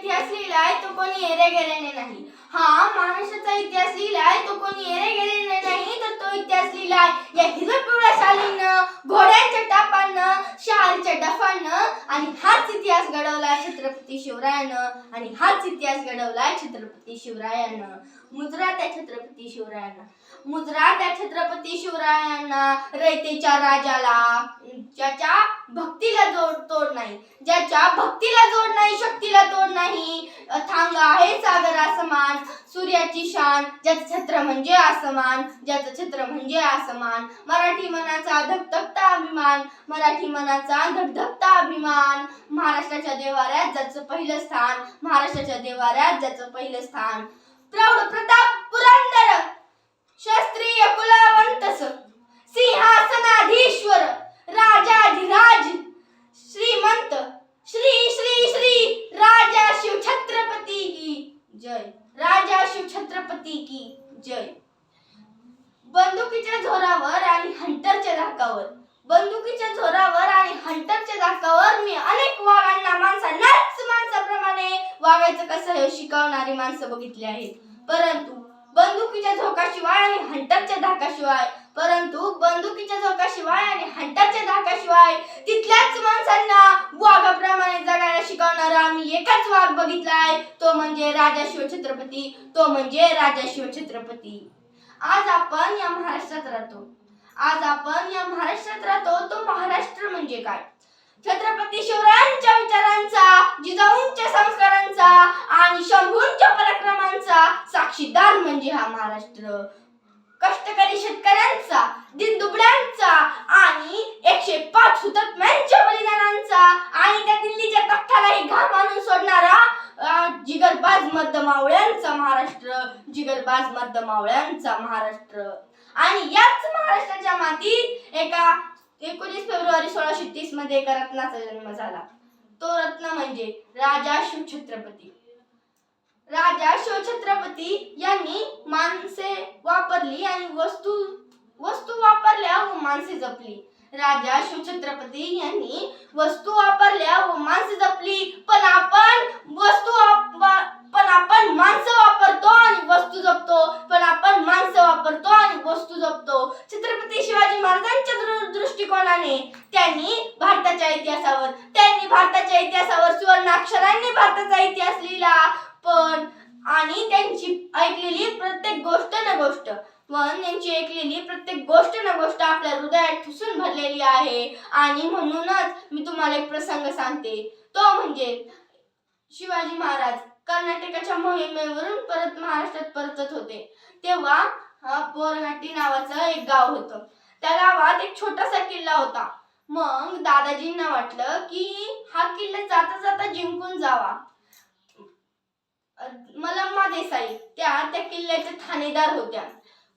इतिहास लिहिला आहे तो कोणी येरे गेल्याने नाही. हा महाराष्ट्राचा इतिहास लिहिला आहे तो कोणी येरे गेल्याने नाही तर तो इतिहास लिहिला आहे या हिरव्या पिवळ्या शालीनं घोड्यांच्या टापानं शहारीच्या डफानं आणि हाच इतिहास घडवला छत्रपती शिवरायानं आणि हाच इतिहास घडवला छत्रपती शिवरायानं. मुजरा त्या छत्रपती शिवरायानं. मुजरा त्या छत्रपती शिवरायांना रयतेच्या राजाला ज्याच्या भक्तीला जोड तोड नाही ज्याच्या भक्तीला जोड नाही शक्तीला तोड नाही थांगा आहे सागर आसमान सूर्याची शान ज्याचं छत्र म्हणजे आसमान ज्याचं छत्र म्हणजे आसमान. मराठी मनाचा धकधकता अभिमान मराठी मनाचा धकधकता अभिमान. महाराष्ट्राच्या देवाऱ्यात ज्याचं पहिलं स्थान महाराष्ट्राच्या देवाऱ्यात ज्याचं पहिलं स्थान प्रौढ प्रताप पुरंदर क्षत्रिय कुलवंतस सिंहासनाधीश्वर राजाधिराज श्रीमंत श्री श्री श्री राजा शिव छत्रपती की जय राजा शिव छत्रपती की जय बंदुकीच्या जोरावर आणि हंटरच्या धाकावर बंदुकीच्या जोरावर आणि हंटरच्या धाकावर मी अनेक वाघांना माणसांनाच माणसाप्रमाणे करायचं कसं हे? शिकवणारी माणसं बघितली आहेत. परंतु बंदुकीच्या झोकाशिवाय आणि हंटरच्या धाकाशिवाय परंतु बंदुकीच्या झोकाशिवाय आणि हंटरच्या धाकाशिवाय तिथल्याच माणसांना वाघाप्रमाणे जगायला शिकवणारा आम्ही एकच वाघ बघितलाय. तो म्हणजे राजा शिवछत्रपती तो म्हणजे राजा शिवछत्रपती आज आपण या महाराष्ट्रात राहतो. आज आपण या महाराष्ट्रात राहतो तो महाराष्ट्र म्हणजे काय? छत्रपती शिवरायांच्या विचारांचा जिजाऊंच्या संस्कारांचा आणि शंभूंच्या पराक्रमांचा साक्षीदार म्हणजे हा महाराष्ट्र. कष्टकरी शेतकऱ्यांचा दिनदुबळ्यांचा आणि एकशे पाच हुतात्म्यांच्या बलिदानांचा आणि त्या दिल्लीच्या तख्तालाही घाम आणून सोडणारा जिगरबाज मर्द मावळ्यांचा महाराष्ट्र. जिगरबाज मर्द मावळ्यांचा महाराष्ट्र. आणि याच महाराष्ट्राच्या मातीत एका एकोणीस फेब्रुवारी सोळाशे तीसमध्ये एका रत्नाचा जन्म झाला. तो रत्न म्हणजे राजा शिवछत्रपती. राजा शिवछत्रपती यांनी माणसे वापरली आणि वस्तू वस्तू वापरल्या व माणसे जपली. राजा शिवछत्रपती यांनी वस्तू वापरल्या व माणसे जपली. पण आपण वस्तू पण आपण माणसं वापरतो आणि वस्तू जपतो. पण आपण माणसं वापरतो आणि वस्तू जपतो. छत्रपती शिवाजी दृष्टिकोनाने त्यांनी भारताच्या इतिहासावर त्यांनी भारताच्या इतिहासावर सुवर्णाक्षरांनी भारताचा इतिहास लिहिला. पण आणि त्यांची ऐकलेली प्रत्येक गोष्ट ना गोष्ट पण त्यांची ऐकलेली प्रत्येक गोष्ट ना गोष्ट आपल्या हृदयात ठुसून भरलेली आहे. आणि म्हणूनच मी तुम्हाला एक प्रसंग सांगते. तो म्हणजे शिवाजी महाराज कर्नाटकाच्या मोहिमेवरून परत महाराष्ट्रात परतत होते. तेव्हा हा बोरघाटी नावाचं एक गाव होतं. त्या गावात एक छोटासा किल्ला होता. मग दादाजींना वाटलं की हा किल्ला जाता जाता जिंकून जावा. मलम्मा देसाई त्या त्या किल्ल्याच्या ठाणेदार होत्या.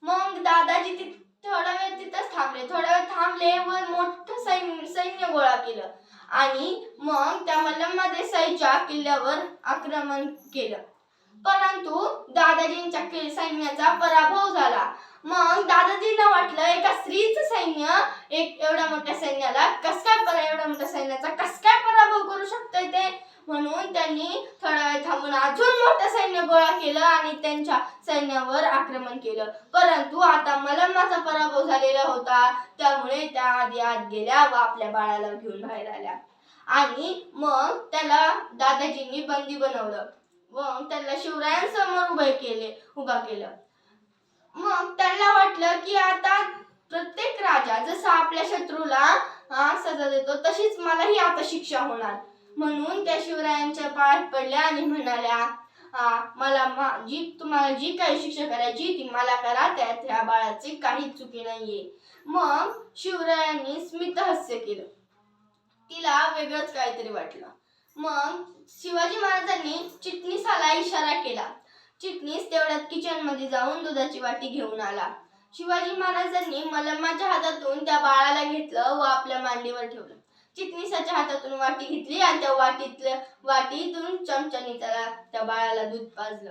मग दादाजी ति थोडा वेळ तिथंच थांबले. थोडा वेळ थांबले व मोठं सैन्य सैन्य गोळा केलं. आणि मग त्या मल्लम्मा देसाईच्या किल्ल्यावर आक्रमण केलं. परंतु दादाजींच्या सैन्याचा पराभव झाला. मग दादाजींना वाटलं एका स्त्रीच सैन्य एक एवढ्या मोठ्या सैन्याला कस काय परा एवढ्या मोठ्या सैन्याचा कस काय पराभव करू शकतोय ते? म्हणून त्यांनी थोडा वेळ थांबून अजून मोठं सैन्य गोळा केलं आणि त्यांच्या सैन्यावर आक्रमण केलं. परंतु आता मलम्माचा पराभव झालेला होता. त्यामुळे त्या आधी आत गेल्या व आपल्या बाळाला घेऊन बाहेर आल्या. आणि मग त्याला दादाजींनी बंदी बनवलं. व त्यांना शिवरायांसमोर उभे केले उभा केलं. मग त्यांना वाटलं की आता प्रत्येक राजा जसा आपल्या शत्रूला हा, सजा देतो तशीच मलाही आता शिक्षा होणार. म्हणून त्या शिवरायांच्या पायात पडल्या आणि म्हणाल्या "हा, मला मा- जी तुम्हाला जी काही शिक्षा करायची ती मला करा त्यात ह्या बाळाची काही चुकी नाहीये. मग शिवरायांनी स्मितहस्य केलं. तिला वेगळंच काहीतरी वाटलं. मग शिवाजी महाराजांनी चिटणीसाला इशारा केला. चिटणीस तेवढ्यात किचनमध्ये जाऊन दुधाची वाटी घेऊन आला. शिवाजी महाराजांनी मलम्माच्या हातातून त्या बाळाला घेतलं व आपल्या मांडीवर ठेवलं. चिटणीसाच्या हातातून वाटी घेतली आणि त्या वाटीतल्या वाटीतून चमच्याने त्याला त्या बाळाला दूध पाजलं.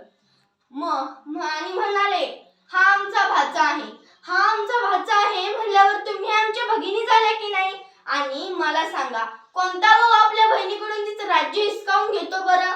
मग आणि म्हणाले हा आमचा भाचा आहे. हा आमचा भाचा आहे म्हणल्यावर तुम्ही आमच्या भगिनी झाल्या की नाही? आणि मला सांगा कोणता भाऊ आपल्या बहिणीकडून तिचं राज्य हिसकावून घेतो बरं?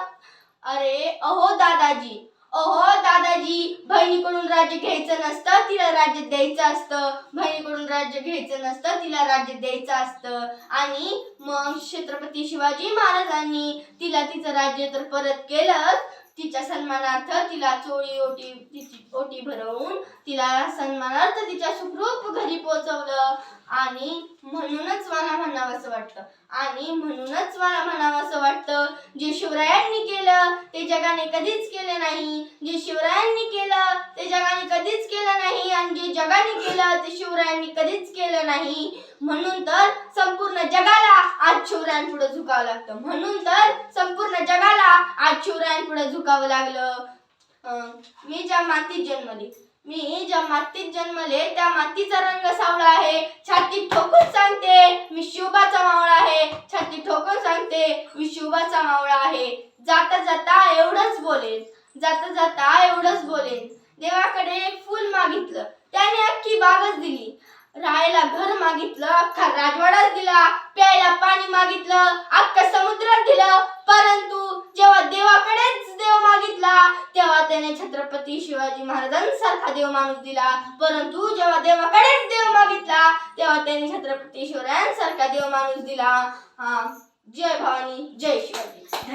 अरे अहो दादाजी. अहो दादाजी बहिणीकडून राज्य घ्यायचं नसतं तिला राज्य द्यायचं असतं. बहिणीकडून राज्य घ्यायचं नसतं तिला राज्य द्यायचं असतं. आणि मग छत्रपती शिवाजी महाराजांनी तिला तिचं राज्य तर परत केलंच तिच्या सन्मानार्थ तिला चोळी ओटी तिची ओटी भरवून तिला सन्मानार्थ तिच्या सुखरूप घरी पोहोचवलं. आणि म्हणूनच मला म्हणावंसं वाटतं. आणि म्हणूनच मला म्हणावंसं वाटतं. जे शिवरायांनी केलं ते जगाने कधीच केलं नाही. जे शिवरायांनी केलं ते जगाने कधीच केलं नाही. आणि जे जगाने केलं ते शिवरायांनी कधीच केलं नाही. म्हणून तर संपूर्ण जगाला आज शिवरायांपुढे झुकावं लागतं. म्हणून तर संपूर्ण जगाला शिवरायांपुढे झुकावं लागलं. मी ज्या मातीत जन्मली मी ज्या मातीत जन्मले त्या मातीचा रंग सावळा आहे. छाती ठोकून सांगते मी शिवबाचा मावळा आहे. छाती ठोकून सांगते मी शिवबाचा मावळा आहे. जाता जाता एवढंच बोलेन जाता जाता एवढंच बोलेन. देवाकडे एक फुल मागितलं त्याने अख्खी बागच दिली. राहायला घर मागितलं अख्खा राजवाडाच दिला प्यायला पाणी मागितलं अख्खा समुद्रात दिलं परंतु जेव्हा देवाकडेच देव मागितला देवाने छत्रपती शिवाजी महाराजांसारखा देव माणूस दिला. परंतु जेव्हा देवाकडेच देव मागितला तेव्हा त्यांनी छत्रपती शिवरायांसारखा देव माणूस दिला. हा. जय भवानी जय शिवाजी.